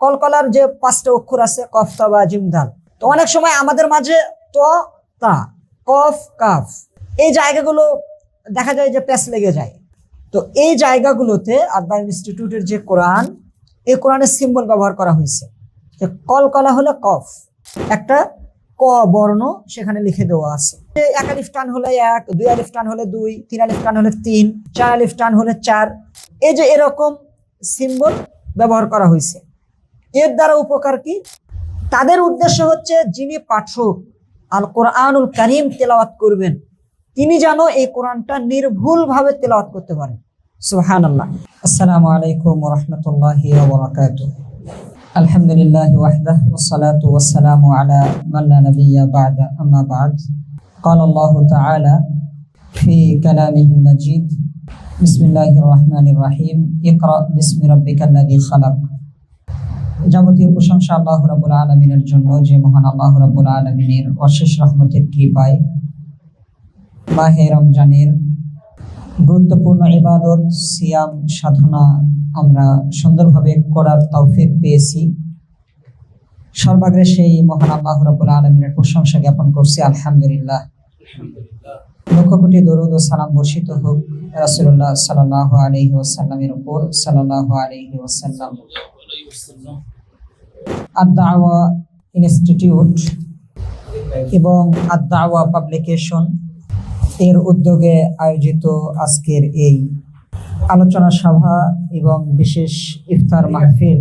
কলকলার যে পাঁচটা অক্ষর আছে, কফ, তা, বা, জিম দাল তো অনেক সময় আমাদের মাঝে ত, তা, কফ, কাফ, এই জায়গাগুলো দেখা যায় যে প্যাস লেগে যায়। তো এই জায়গাগুলোতে আদবা ইনস্টিটিউটের যে কোরআন, এই কোরআনের সিম্বল ব্যবহার করা হয়েছে। যে কলকলা হলো কফ। একটা ক বর্ণ সেখানে লিখে দেওয়া আছে। এক আলিফ টান হলে এক, দুই আলিফ টান হলে দুই, তিন আলিফ টান হলে তিন, চার আলিফ টান হলে চার, এই যে এরকম সিম্বল ব্যবহার করা হয়েছে। এর দ্বারা উপকার কি তাদের উদ্দেশ্য হচ্ছে যিনি পাঠক আল কোরআনুল করিম তেলাওয়াত করবেন তিনি যেন এই কোরআনটা নির্ভুলভাবে তেলাওয়াত করতে পারেন সুহান আল্লাহ আসসালামু আলাইকুম রহমতুল্লাহি الحمد لله وحده والصلاة والسلام على من لا نبي بعد أما بعد قال الله تعالى في كلامه المجيد بسم الله الرحمن الرحيم اقرأ باسم ربك الذي خلق যাবতীয় প্রশংসা আল্লাহ রাবুল আলমিনের জন্য যে মহান আল্লাহ রাবুল আলমিনের অশেষ রহমতের কৃপায় মাহে রমজানের গুরুত্বপূর্ণ ইবাদত সিয়াম সাধনা আমরা সুন্দরভাবে করার তৌফিক পেয়েছি। সর্বাগ্রে সেই মহান আল্লাহ রাবুল আলমিনের প্রশংসা জ্ঞাপন করছি আলহামদুলিল্লাহ। লক্ষ কোটি দরুদ ও সালাম বর্ষিত হোক রাসুল্লাহ সাল্লাহ আলহি ওসাল্লামের উপর সাল্লাহ আলহি ওসাল্লাম আদাওয়া ইনস্টিটিউট এবং আদাওয়া পাবলিকেশন এর উদ্যোগে আয়োজিত আজকের এই আলোচনা সভা এবং বিশেষ ইফতার মাহফিল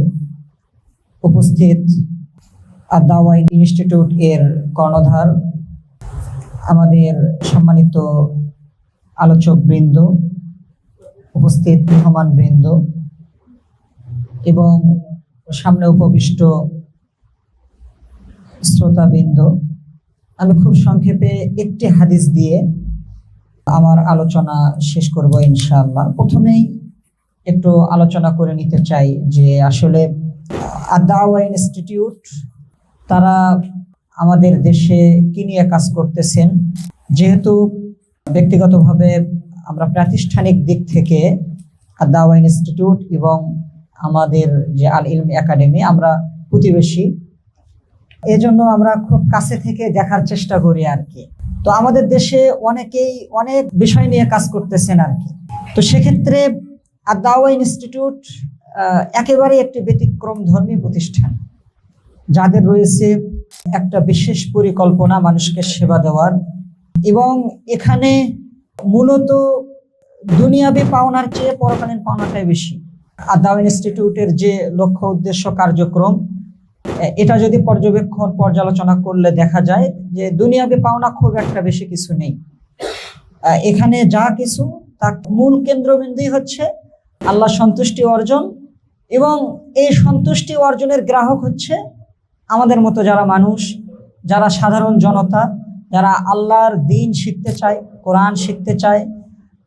উপস্থিত আদাওয়া ইনস্টিটিউট এর কর্ণধার, আমাদের সম্মানিত আলোচক বৃন্দ উপস্থিত মেহমান বৃন্দ এবং সামনে উপবিষ্ট শ্রোতাবৃন্দ, আমি খুব সংক্ষেপে একটি হাদিস দিয়ে আমার আলোচনা শেষ করব ইনশাআল্লাহ। প্রথমেই একটু আলোচনা করে নিতে চাই যে আসলে আদাওয়া ইনস্টিটিউট, তারা আমাদের দেশে কি নিয়ে কাজ করতেছেন? যেহেতু ব্যক্তিগতভাবে আমরা প্রাতিষ্ঠানিক দিক থেকে দাওয়া ইনস্টিটিউট এবং আমাদের যে আল ইলম একাডেমি, আমরা প্রতিবেশী। এজন্য আমরা খুব কাছে থেকে দেখার চেষ্টা করি আর কি। তো আমাদের দেশে অনেকেই অনেক বিষয় নিয়ে কাজ করতেছেন আর কি। তো সেক্ষেত্রে দাওয়া ইনস্টিটিউট একেবারে একটি ব্যতিক্রম ধর্মী প্রতিষ্ঠান। যাদের রয়েছে একটা বিশেষ পরিকল্পনা মানুষকে সেবা দেওয়ার। এবং এখানে মূলত দুনিয়াবি পাওনার চেয়ে পরকালীন পাওনাটাই বেশি। আদাও ইনস্টিটিউটের যে লক্ষ্য উদ্দেশ্য কার্যক্রম এটা যদি পর্যবেক্ষণ, পর্যালোচনা করলে দেখা যায় যে দুনিয়াবি পাওনা খুব একটা বেশি কিছু নেই। এখানে যা কিছু তা মূল কেন্দ্রবিন্দুই হচ্ছে আল্লাহ সন্তুষ্টি অর্জন এবং এই সন্তুষ্টি অর্জনের গ্রাহক হচ্ছে আমাদের মতো যারা মানুষ, যারা সাধারণ জনতা, যারা আল্লাহর দিন শিখতে চায়, কোরআন শিখতে চায়,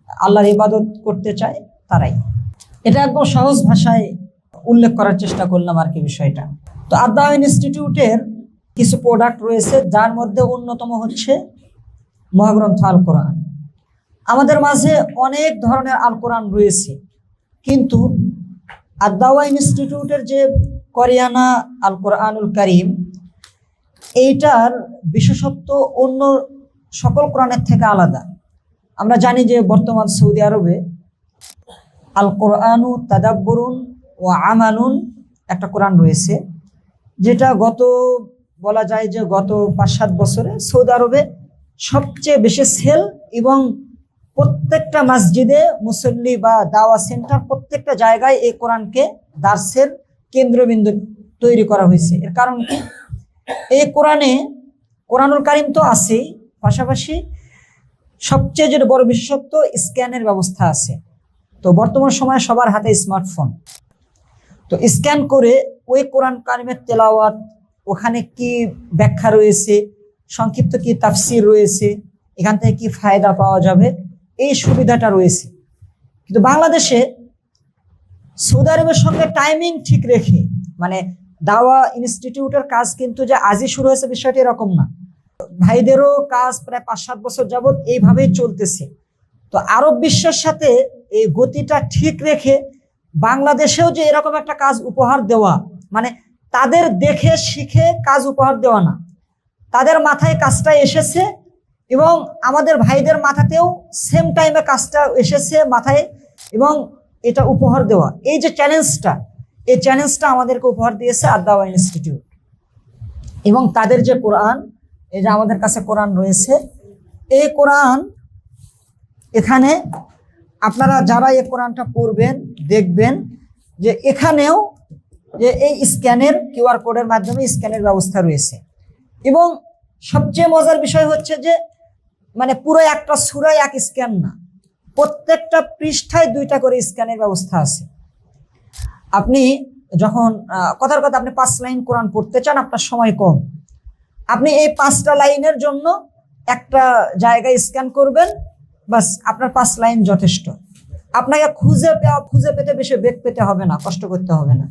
আল্লাহর ইবাদত করতে চায়, তারাই। এটা একদম সহজ ভাষায় উল্লেখ করার চেষ্টা করলাম আর কি বিষয়টা। তো আদা ইনস্টিটিউটের কিছু প্রোডাক্ট রয়েছে, যার মধ্যে অন্যতম হচ্ছে মহাগ্রন্থ আল কোরআন। আমাদের মাঝে অনেক ধরনের আল কোরআন রয়েছে, কিন্তু আদাওয়া ইনস্টিটিউটের যে করিয়ানা আল কোরআনুল করিম, এইটার বিশেষত্ব অন্য সকল কোরআনের থেকে আলাদা। আমরা জানি যে বর্তমান সৌদি আরবে আল কোরআনু তাদাব্বরুন ও আমালুন, একটা কোরআন রয়েছে, যেটা গত, বলা যায় যে গত পাঁচ সাত বছরে সৌদি আরবে সবচেয়ে বেশি সেল এবং প্রত্যেকটা মসজিদে মুসল্লি বা দাওয়া সেন্টার প্রত্যেকটা জায়গায় এই কোরআনকে দার্সের কেন্দ্রবিন্দু তৈরি করা হয়েছে। এর কারণ কি? এই কোরআনে, কোরআনুল কারিম তো আছেই, পাশাপাশি সবচেয়ে যেটা বড় বিশেষত্ব স্ক্যানের ব্যবস্থা আছে। তো বর্তমান সময়ে সবার হাতে স্মার্টফোন তো স্ক্যান করে ওই কোরআন কারিমের তেলাওয়াত, ওখানে কি ব্যাখ্যা রয়েছে, সংক্ষিপ্ত কি তাফসির রয়েছে, এখান থেকে কি ফায়দা পাওয়া যাবে, এই সুবিধাটা রয়েছে। কিন্তু বাংলাদেশে সৌদি আরবের সঙ্গে টাইমিং ঠিক রেখে মানে দাওয়া ইনস্টিটিউটের কাজ কিন্তু যে আজই শুরু হয়েছে বিষয়টি এরকম না। ভাইদেরও কাজ প্রায় পাঁচ সাত বছর যাবৎ এইভাবেই চলতেছে। তো আরব বিশ্বের সাথে এই গতিটা ঠিক রেখে বাংলাদেশেও যে এরকম একটা কাজ উপহার দেওয়া মানে তাদের দেখে শিখে কাজ উপহার দেওয়া না। তাদের মাথায় কাজটা এসেছে এবং আমাদের ভাইদের মাথাতেও সেম টাইমে কাজটা এসেছে মাথায় এবং এটা উপহার দেওয়া। এই যে চ্যালেঞ্জটা এই চ্যালেঞ্জটা আমাদেরকে উপহার দিয়েছে আদাওয়া ইনস্টিটিউট এবং তাদের যে কোরআন, এই যে আমাদের কাছে কোরআন রয়েছে, এই কোরআন এখানে আপনারা যারা এই কোরআনটা পড়বেন, দেখবেন যে এখানেও যে এই স্ক্যানের কিউআর কোডের মাধ্যমে স্ক্যানের ব্যবস্থা রয়েছে। এবং সবচেয়ে মজার বিষয় হচ্ছে যে মানে পুরো একটা সুরায় এক স্ক্যান না, প্রত্যেকটা পৃষ্ঠায় দুইটা করে স্ক্যানের ব্যবস্থা আছে। আপনি যখন কথার কথা আপনি পাঁচ লাইন কোরআন পড়তে চান, আপনার সময় কম। আপনি এই পাঁচটা লাইনের জন্য একটা জায়গায় স্ক্যান করবেন বাস আপনার পাঁচ লাইন যথেষ্ট। আপনাকে খুঁজে পেওয়া খুঁজে পেতে বেশি বেগ পেতে হবে না, কষ্ট করতে হবে না।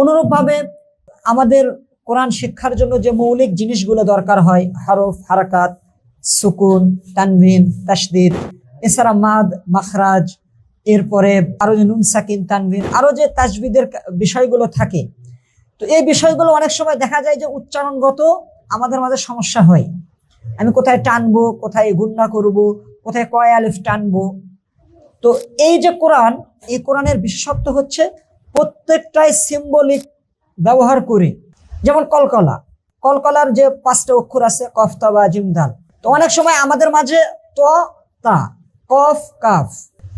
অনুরূপভাবে আমাদের কোরআন শিক্ষার জন্য যে মৌলিক জিনিসগুলো দরকার হয়, হরফ, হারাকাত, সুকুন, তানভিন তাসদিদ এছাড়া মাদ, মাখরাজ, এরপরে আরও যে নুন, সাকিন, তানভিন, আরও যে তাজবিদের বিষয়গুলো থাকে, তো এই বিষয়গুলো অনেক সময় দেখা যায় যে উচ্চারণগত আমাদের মাঝে সমস্যা হয়। আমি কোথায় টানবো, কোথায় গুন্না করব কোথায় কয় আলিফ টানবো? তো এই যে কোরআন, এই কোরআনের বিশেষত্ব হচ্ছে প্রত্যেকটাই সিম্বলিক ব্যবহার করে। যেমন কলকলা। কলকলার যে পাঁচটা অক্ষর আছে কফতা বা জিমদাল তো অনেক সময় আমাদের মাঝে ত, তা, কফ, কাফ,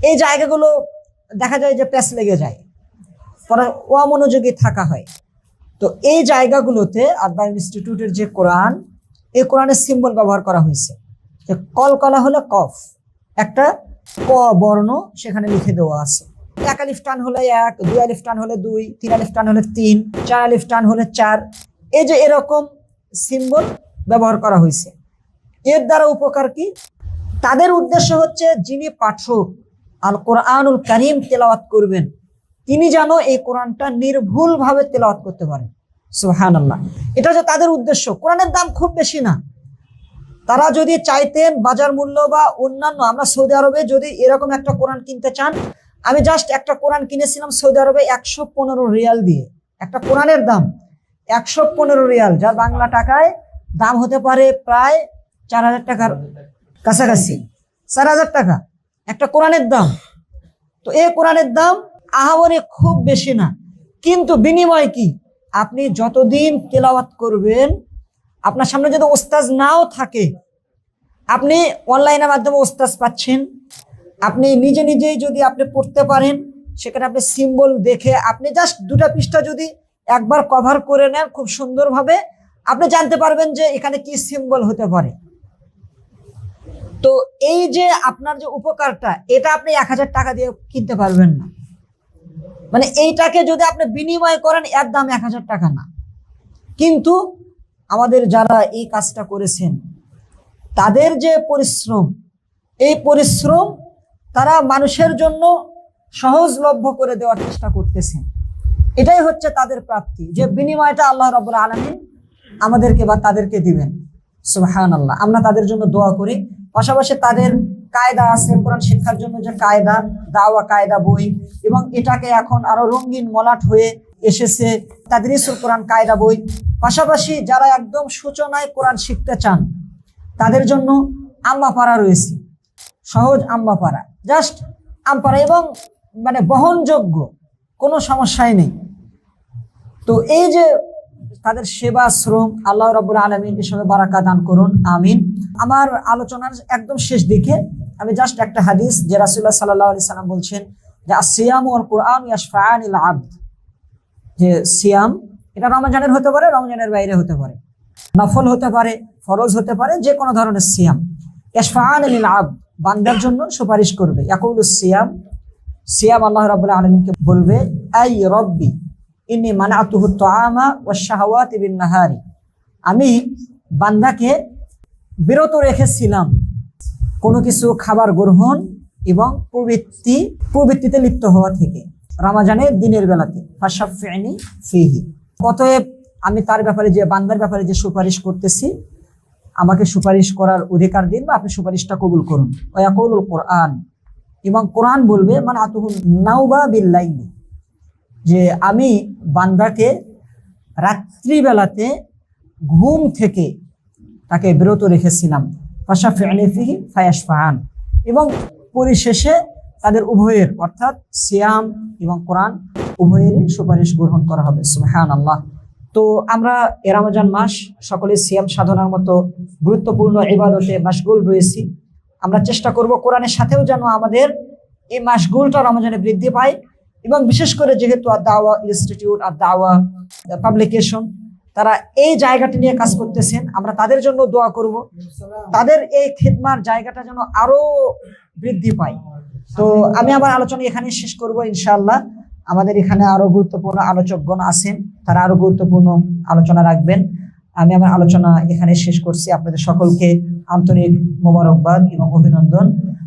এই জায়গাগুলো দেখা যায় যে প্যাস লেগে যায়। পরে অমনোযোগী থাকা হয়। তো এই জায়গাগুলোতে আদা ইনস্টিটিউটের যে কোরআন, এই কোরআনের সিম্বল ব্যবহার করা হয়েছে। কলকলা হলো কফ। একটা ক বর্ণ সেখানে লিখে দেওয়া আছে। এক আলিফ টান হলে এক, দুই আলিফ টান হলে দুই, তিন আলিফ টান হলে তিন, চার আলিফ টান হলে চার। এই যে এরকম সিম্বল ব্যবহার করা হয়েছে। এর দ্বারা উপকার কি? তাদের উদ্দেশ্য হচ্ছে যিনি পাঠক, আল কোরআনুল করিম তেলাওয়াত করবেন, তিনি যেন এই কোরআনটা নির্ভুলভাবে তেলাওয়াত করতে পারেন। সুহান আল্লাহ এটা হচ্ছে তাদের উদ্দেশ্য। কোরআনের দাম খুব বেশি না। তারা যদি চাইতেন বাজার মূল্য বা অন্যান্য, আমরা সৌদি আরবে যদি এরকম একটা কোরআন কিনতে চান, আমি জাস্ট একটা কোরআন কিনেছিলাম সৌদি আরবে একশো পনেরো রিয়াল দিয়ে। একটা কোরআনের দাম একশো পনেরো রিয়াল, যা বাংলা টাকায় দাম হতে পারে প্রায় চার হাজার টাকার কাছাকাছি। চার হাজার টাকা। একটা কোরআনের দাম। তো এই কোরআনের দাম আহামরি খুব বেশি না। কিন্তু বিনিময় কি? আপনি যতদিন তেলাওয়াত করবেন আপনার সামনে যদি ওস্তাজ নাও থাকে, আপনি অনলাইনের মাধ্যমে ওস্তাজ পাচ্ছেন। আপনি নিজে নিজেই যদি আপনি পড়তে পারেন, সেখানে আপনি সিম্বল দেখে আপনি জাস্ট দুটা পৃষ্ঠা যদি একবার কভার করে নেন খুব সুন্দরভাবে, আপনি জানতে পারবেন যে এখানে কি সিম্বল হতে পারে। তো এই যে আপনার যে উপকারটা, এটা আপনি এক হাজার টাকা দিয়ে কিনতে পারবেন না। মানে এইটাকে যদি আপনি বিনিময় করেন, এর দাম এক হাজার টাকা না। কিন্তু আমাদের যারা এই কাজটা করেছেন, তাদের যে পরিশ্রম, এই পরিশ্রম তারা মানুষের জন্য সহজলভ্য করে দেওয়ার চেষ্টা করতেছেন। এটাই হচ্ছে তাদের প্রাপ্তি, যে বিনিময়টা আল্লাহ রবুল আলমিন আমাদেরকে বা তাদেরকে দিবেন। সুহান আল্লাহ আমরা তাদের জন্য দোয়া করি। পাশাপাশি তাদের কায়দা আছে, কোরআন শিক্ষার জন্য যে কায়দা, দাওয়া, কায়দা বই, এবং এটাকে এখন আরও রঙিন মলাট হয়ে এসেছে তাদরিসুল কোরআন কায়দা বই। পাশাপাশি যারা একদম সূচনায় কোরআন শিখতে চান, তাদের জন্য আম্মাপাড়া রয়েছে। সহজ আম্মাপাড়া। জাস্ট আমপাড়া এবং মানে বহনযোগ্য, কোনো সমস্যাই নেই। তো এই যে তাদের সেবা, শ্রম, আল্লাহ রাবুল আলমিন এসবে বারাকা দান করুন, আমিন। আমার আলোচনার একদম শেষ দিকে আমি জাস্ট একটা হাদিস যে রাসুল্লাহ সাল্লাহ আলি সাল্লাম বলছেন যে সিয়াম ওর কোরআন ইয়াসফায়ানিল আব্দ যে সিয়াম, এটা রমজানের হতে পারে, রমজানের বাইরে হতে পারে। নফল হতে পারে, ফরজ হতে পারে যে কোনো ধরনের সিয়াম। ইয়াসফায়ানিল আব্দ বান্দার জন্য সুপারিশ করবে। ইয়াকুল সিয়াম সিয়াম আল্লাহ রাবুল্লাহ আলমিনকে বলবে, আই রব্বি ইনি মানাতুহু তাআমা ওয়াশ শাহাওয়াতি বিন নাহারি আমি বান্দাকে বিরত রেখেছিলাম কোনো কিছু খাবার গ্রহণ এবং প্রবৃত্তি, প্রবৃত্তিতে লিপ্ত হওয়া থেকে, রামাজানের দিনের বেলাতে ফাশাফিনি ফিহি। অতএব আমি তার ব্যাপারে যে, বান্দার ব্যাপারে যে সুপারিশ করতেছি, আমাকে সুপারিশ করার অধিকার দিন বা আপনি সুপারিশটা কবুল করুন। ওয়াকুলুল কোরআন। এবং কোরআন বলবে মানে আতুহু নাওবা বিল্লাইলি। যে আমি বান্দাকে রাত্রিবেলাতে ঘুম থেকে তাকে বিরত রেখেছিলাম। ফাশা ফিহি ফায়াস ফাহান এবং পরিশেষে তাদের উভয়ের, অর্থাৎ সিয়াম এবং কোরআন উভয়েরই সুপারিশ গ্রহণ করা হবে সুবহান আল্লাহ তো আমরা এ রমজান মাস সকলে সিয়াম সাধনার মতো গুরুত্বপূর্ণ ইবাদতে মাসগুল রয়েছি। আমরা চেষ্টা করব কোরআনের সাথেও যেন আমাদের এই মাসগুলটা রমজানে বৃদ্ধি পায়। এবং বিশেষ করে যেহেতু আর দাওয়া ইনস্টিটিউট আর দাওয়া পাবলিকেশন তারা এই জায়গাটি নিয়ে কাজ করতেছেন। আমরা তাদের জন্য দোয়া করব। তাদের এই খেদমার জায়গাটা যেন আরও বৃদ্ধি পায়। তো আমি আমার আলোচনা এখানে শেষ করব ইনশাল্লাহ আমাদের এখানে আরও গুরুত্বপূর্ণ আলোচকগণ আছেন তারা আরও গুরুত্বপূর্ণ আলোচনা রাখবেন। আমি আমার আলোচনা এখানে শেষ করছি। আপনাদের সকলকে আন্তরিক মোবারকবাদ এবং অভিনন্দন।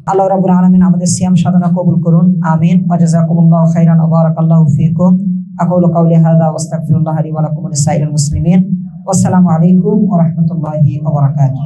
আল্লাহ রাবুল আলমিন আমাদের সিয়াম সাধনা কবুল করুন। আমিন। ওয়াজাজাকুমুল্লাহ খাইরান ওয়া বারাকাল্লাহু ফিকুম। أقول قولي هذا وأستغفر الله لي ولكم ولسائر المسلمين. والسلام عليكم ورحمة الله وبركاته.